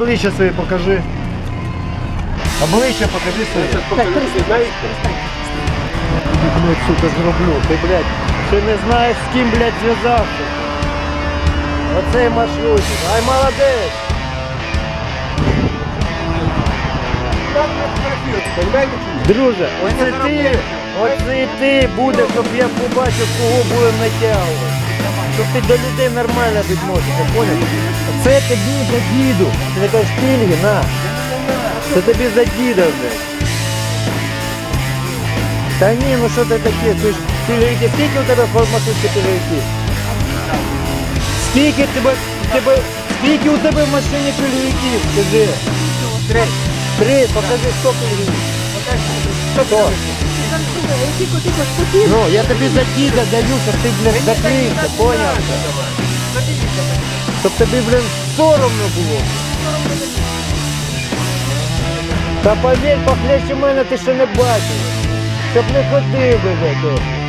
Обличчя своє покажи. Обличчя покажи своє. Блядь, сука, зроблю. Ти, блядь, ще не знаєш, з ким, блядь, зв'язався. Оцей маршрутик. Ай, молодець. Друже, оце ти, оце ти буде, щоб я побачив, кого будемо натягувати. Щоб ти до людей нормально відносився, поняв? Це тобі за діду. Ти не кажеш на. Це тобі за діда, блядь. Та ні, ну що ти таке? Ти ж пільговики, скільки у тебе форматичних пільговиків? Скільки тебе, тебе, скільки у тебе в машині пільговиків? Скажи. Три. Три, покажи, хто пільговик. Хто? Тихо, тихо, спокійно. Ну, я тобі за діда даю, щоб ти, блін, закрився, поняв? Щоб тобі, блін, соромно було. Та повір, похлеще мене ти ще не бачив. Щоб не ходив блядь.